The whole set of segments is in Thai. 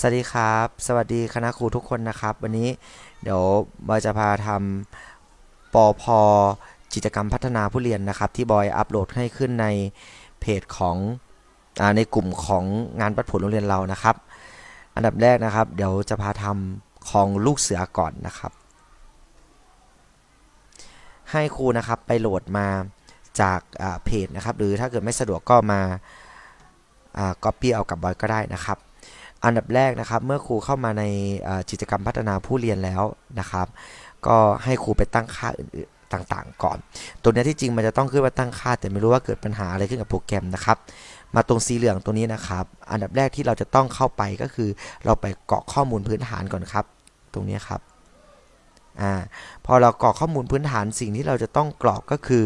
สวัสดีครับ สวัสดีคณะครูทุกคนนะครับ วันนี้เดี๋ยวบอยจะพาทำปอพอกิจกรรมพัฒนาผู้เรียนนะครับ ที่บอยอัปโหลดให้ขึ้นในเพจของอในกลุ่มของงานปัดผลโรงเรียนเรานะครับ อันดับแรกนะครับ เดี๋ยวจะพาทำของลูกเสือก่อนนะครับ ให้ครูนะครับไปโหลดมาจากเพจนะครับ หรือถ้าเกิดไม่สะดวกก็มาอ่า copy เอากับบอยก็ได้นะครับ อันดับแรกนะครับ เมื่อครูเข้ามาในกิจกรรมพัฒนาผู้เรียนแล้วนะครับ ก็ให้ครูไปตั้งค่าอื่นๆต่างๆ ก่อน ตัวนี้ที่จริงมันจะต้องขึ้นว่าตั้งค่า แต่ไม่รู้ว่าเกิดปัญหาอะไรขึ้นกับโปรแกรมนะครับ มาตรงสีเหลืองตัวนี้นะครับ อันดับแรกที่เราจะต้องเข้าไปก็คือ เราไปกรอกข้อมูลพื้นฐานก่อนครับ ตรงนี้ครับอ่าพอเรากรอกข้อมูลพื้นฐานสิ่งที่เราจะต้องกรอกก็คือ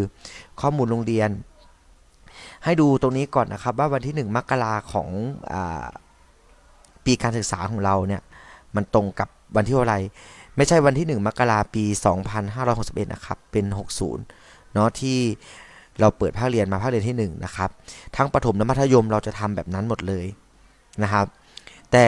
ข้อมูลโรงเรียน ให้ดูตรงนี้ก่อนนะครับว่าวันที่ 1 มกราของอ ปีการศึกษาของเราเนี่ยมันตรงกับวันที่เท่าไร ไม่ใช่วันที่ 1 มกราปี 2561 นะครับ เป็น 60 เนาะที่เราเปิดภาคเรียนมาภาคเรียนที่ 1 นะครับ ทั้งประถมและมัธยมเราจะทำแบบนั้นหมดเลยนะครับ แต่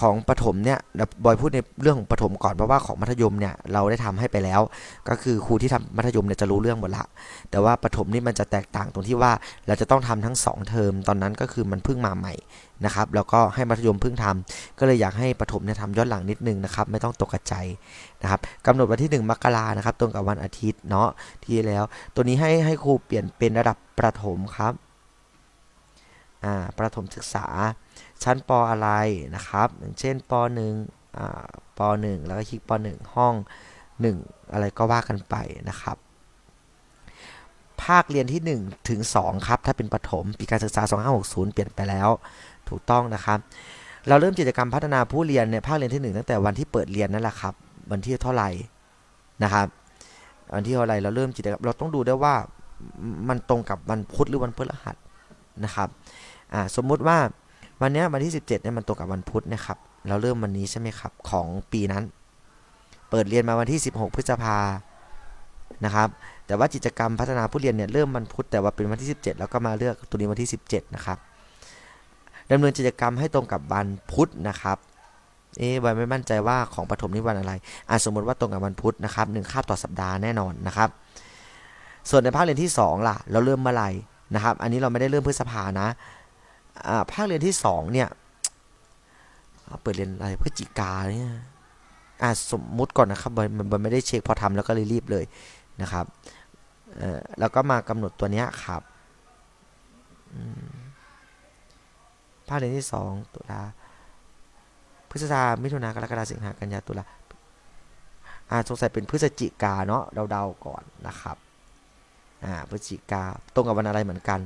ของประถมเนี่ยบอยพูดในเรื่องของประถมก่อนเพราะว่าของมัธยมเนี่ยเราได้ทำให้ไปแล้ว ก็คือครูที่ทำมัธยมเนี่ยจะรู้เรื่องหมดละแต่ว่าประถมนี่มันจะแตกต่างตรงที่ว่าเราจะต้องทำทั้ง 2 เทอมตอนนั้นก็คือมันเพิ่งมาใหม่นะครับแล้วก็ให้มัธยมเพิ่งทำก็เลยอยากให้ประถมเนี่ยทำย้อนหลังนิดนึงนะครับไม่ต้องตกใจนะครับกำหนดวันที่ 1 มกรานะครับตรงกับวันอาทิตย์เนาะที่แล้ว ตัวนี้ให้ให้ครูเปลี่ยนเป็นระดับประถมครับ อ่าประถมศึกษา ชั้นปอะไรนะครับ อย่างเช่นปหนึ่งอ่าปหนึ่งแล้วก็คลิกปหนึ่งห้อง1อะไรก็ว่ากันไปนะครับภาคเรียนที่ 1 ถึง 2 ครับ ถ้าเป็นประถม ปีการศึกษา 2560 เปลี่ยนไปแล้ว ถูกต้องนะครับ เราเริ่มกิจกรรมพัฒนาผู้เรียนเนี่ยภาคเรียนที่ 1 ตั้งแต่วันที่เปิดเรียนนั่นแหละครับ วันที่เท่าไหร่นะครับ วันที่เท่าไหร่เราเริ่มกิจกรรม เราต้องดูด้วยว่ามันตรงกับวันพุธหรือวันพฤหัสนะครับ อ่าสมมุติว่าวันเนี้ยวันที่ 17เนี่ยมันตรงกับวันพุธนะครับ เราเริ่มวันนี้ใช่ไหมครับ ของปีนั้น เปิดเรียนมาวันที่ 16 พฤษภานะครับ แต่ว่ากิจกรรมพัฒนาผู้เรียนเนี่ยเริ่มวันพุธแต่ว่าเป็นวันที่ 17 แล้วก็มาเลือกตัวนี้วันที่ 17 นะครับดำเนินกิจกรรมให้ตรงกับวันพุธนะครับเอ๊ะบอยไม่มั่นใจว่าของปฐมนี่วันอะไรอะสมมติว่าตรงกับวันพุธนะครับหนึ่งคาบต่อสัปดาห์แน่นอนนะครับ ส่วนในภาคเรียนที่ 2 ล่ะ เราเริ่มเมื่อไหร่นะครับ อันนี้เราไม่ได้เริ่มพฤษภานะ ภาคเรียนที่2เนี่ยเอาเปิดเรียนอะไรพฤศจิกาเนี่ยอะสมมุติก่อนนะครับบอยบอยไม่ได้เช็คพอทำแล้วก็เลยรีบเลยนะครับเอ่อแล้วก็มากำหนดตัวเนี้ยครับภาคเรียนที่2ตุลาพฤษภามิถุนากรกฎาสิงหากันยาตุลาอ่าสงสัยเป็นพฤศจิกาเนาะเดาๆก่อนนะครับอ่าพฤศจิกาตรงกับวันอะไรเหมือนกัน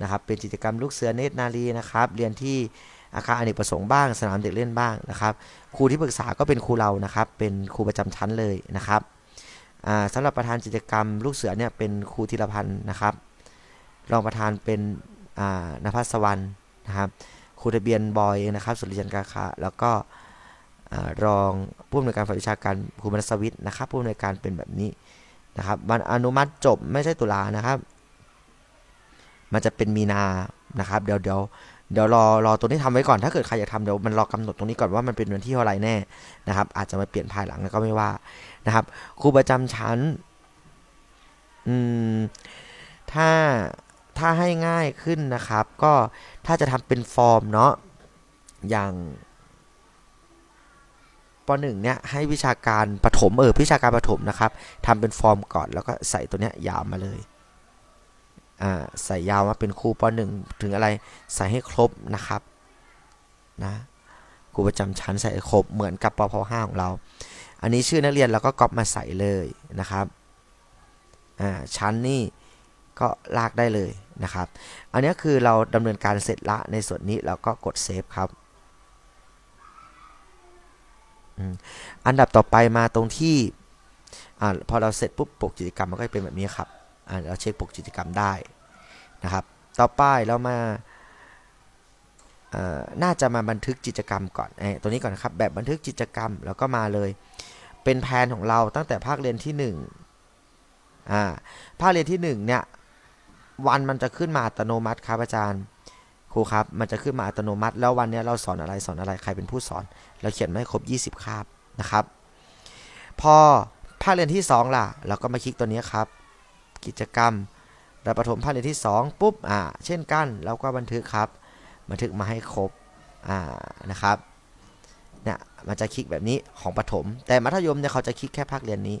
นะครับเป็นกิจกรรมลูกเสือเนตรนารีนะครับ เรียนที่อาคารอเนกประสงค์บ้าง สนามเด็กเล่นบ้างนะครับครูที่ปรึกษาก็เป็นครูเรานะครับ เป็นครูประจำชั้นเลยนะครับอ่าสำหรับประธานกิจกรรมลูกเสือเนี่ยเป็นครูธีรพันธ์นะครับรองประธานเป็นนภัสวรรณนะครับครูทะเบียนบอยนะครับสุริยันกาคาแล้วก็รองผู้อำนวยการฝ่ายวิชาการครูมนัสวิทย์นะครับผู้อำนวยการเป็นแบบนี้นะครับวันอนุมัติจบไม่ใช่ตุลานะครับ มันจะเป็นมีนานะครับ เดี๋ยวเดี๋ยวเดี๋ยวรอรอตัวนี้ทำไว้ก่อนถ้าเกิดใครอยากทำเดี๋ยวมันรอกำหนดตรงนี้ก่อนว่ามันเป็นวันที่เท่าไรแน่นะครับ อาจจะมาเปลี่ยนภายหลังก็ไม่ว่านะครับครูประจำชั้นอืมถ้าถ้าให้ง่ายขึ้นนะครับ ก็ถ้าจะทำเป็นฟอร์มเนาะอย่างปหนึ่งเนี่ยให้วิชาการปฐมเออวิชาการปฐมนะครับทำเป็นฟอร์มก่อนแล้วก็ใส่ตัวเนี้ยยาวมาเลย ใส่ยาวมาเป็นครูปหนึ่งถึงอะไรใส่ให้ครบนะครับนะครูประจำชั้นใส่ครบเหมือนกับปพห้าของเรา อันนี้ชื่อนักเรียนเราก็ก๊อปมาใส่เลยนะครับชั้นนี่ก็ลากได้เลยนะครับ อันนี้คือเราดำเนินการเสร็จละในส่วนนี้เราก็กดเซฟครับอันดับต่อไปมาตรงที่อพอเราเสร็จปุ๊บปกกิจกรรมมันก็จะเป็นแบบนี้ครับ เราเช็คปกกิจกรรมได้นะครับ ต่อไปเรามาน่าจะมาบันทึกกิจกรรมก่อนไอตัวนี้ก่อนนะครับแบบบันทึกกิจกรรมแล้วก็มาเลย เป็นแผนของเราตั้งแต่ภาคเรียนที่1อ่าภาคเรียนที่1เนี่ยวันมันจะขึ้นมาอัตโนมัติครับอาจารย์ครูครับมันจะขึ้นมาอัตโนมัติ แล้ววันเนี้ยเราสอนอะไรสอนอะไรใครเป็นผู้สอน เราเขียนไม่ครบ 20 คาบนะครับ พอภาคเรียนที่ 2 ล่ะ เราก็มาคลิกตัวนี้ครับ กิจกรรมระประถมภาคเรียนที่ 2 ปุ๊บอ่าเช่นกันเราก็บันทึกครับ บันทึกมาให้ครบอ่านะครับเนี่ยมันจะคลิกแบบนี้ของประถม แต่มัธยมเนี่ยเขาจะคลิกแค่ภาคเรียนนี้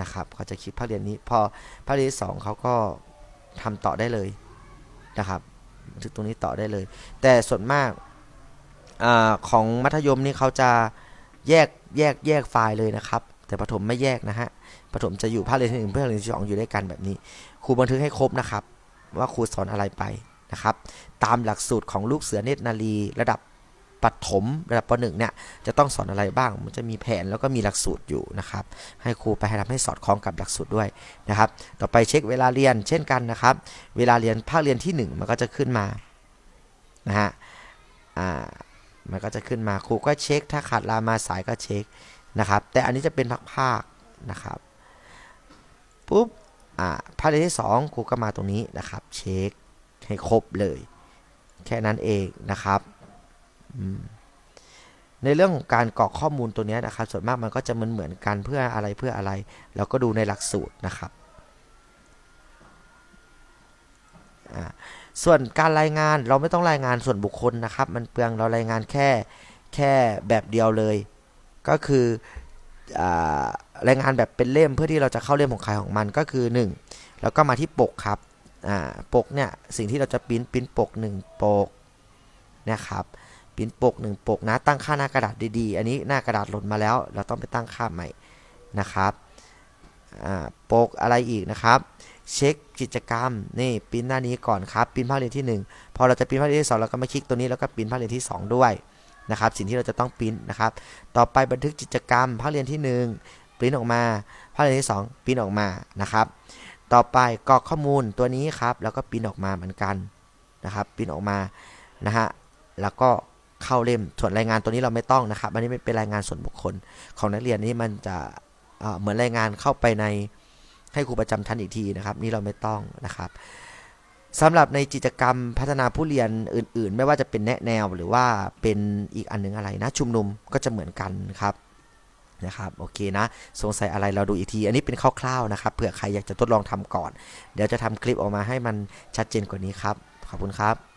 นะครับเขาจะคลิกภาคเรียนนี้พอภาคเรียนสองเขาก็ทำต่อได้เลยนะครับบันทึกตรงนี้ต่อได้เลย แต่ส่วนมากอาของมัธยมนี่เขาจะแยกแยกแยกไฟล์เลยนะครับ แต่ประถมไม่แยกนะฮะ ประถมจะอยู่ภาคเรียนที่หนึ่งภาคเรียนที่สองอยู่ด้วยกันแบบนี้ครูบันทึกให้ครบนะครับ ว่าครูสอนอะไรไปนะครับ ตามหลักสูตรของลูกเสือเนตรนารีระดับปฐมระดับปหนึ่งเนี่ยจะต้องสอนอะไรบ้าง มันจะมีแผนแล้วก็มีหลักสูตรอยู่นะครับ ให้ครูไปทำให้สอดคล้องกับหลักสูตรด้วยนะครับ ต่อไปเช็คเวลาเรียนเช่นกันนะครับ เวลาเรียนภาคเรียนที่ 1 มันก็จะขึ้นมานะฮะอ่ามันก็จะขึ้นมาครูก็เช็ค ถ้าขาดลามาสายก็เช็คนะครับ แต่อันนี้จะเป็นภาค นะครับปุ๊บอ่าภาคเรียนที่ 2 ครูก็มาตรงนี้นะครับ เช็คให้ครบเลย แค่นั้นเองนะครับ ในเรื่องของการกรอกข้อมูลตัวนี้นะครับ ส่วนมากมันก็จะเหมือนเหมือนกันเพื่ออะไรเพื่ออะไร เราก็ดูในหลักสูตรนะครับ ส่วนการรายงานเราไม่ต้องรายงานส่วนบุคคลนะครับ มันเปลืองเรารายงานแค่แค่แบบเดียวเลย ก็คือ รายงานแบบเป็นเล่มเพื่อที่เราจะเข้าเล่มของใครของมันก็คือ 1 แล้วก็มาที่ปกครับปกเนี่ยสิ่งที่เราจะปิ้นปิ้นปก 1 ปกนะครับปิ้นปก 1 ปกนะตั้งค่าหน้ากระดาษดีๆ อันนี้หน้ากระดาษหล่นมาแล้ว เราต้องไปตั้งค่าใหม่นะครับปกอะไรอีกนะครับ เช็คกิจกรรมนี่ปิ้นหน้านี้ก่อนครับปิ้นภาคเรียนที่ 1 พอเราจะปิ้นภาคเรียนที่ 2 เราก็มาคลิกตัวนี้แล้วก็ปิ้นภาคเรียนที่ 2 ด้วย นะครับ สิ่งที่เราจะต้องปริ้นนะครับ ต่อไปบันทึกกิจกรรมภาคเรียนที่ 1ปริ้นออกมาภาคเรียนที่ 2ปริ้นออกมานะครับ ต่อไปกรอกข้อมูลตัวนี้ครับ แล้วก็ปริ้นออกมาเหมือนกันนะครับปริ้นออกมานะฮะแล้วก็เข้าเล่มส่วนรายงานตัวนี้เราไม่ต้องนะครับอันนี้ไม่เป็นรายงานส่วนบุคคลของนักเรียนนี้มันจะเเหมือนรายงานเข้าไปในให้ครูประจำชั้นอีกทีนะครับ นี่เราไม่ต้องนะครับ สำหรับในกิจกรรมพัฒนาผู้เรียนอื่น ๆ ไม่ว่าจะเป็นแนะแนวหรือว่าเป็นอีกอันหนึงอะไรนะชุมนุมก็จะเหมือนกันครับนะครับโอเคนะสงสัยอะไรเราดูอีกที อันนี้เป็นคร่าวๆนะครับเผื่อใครอยากจะทดลองทำก่อน เดี๋ยวจะทำคลิปออกมาให้มันชัดเจนกว่านี้ครับ ขอบคุณครับ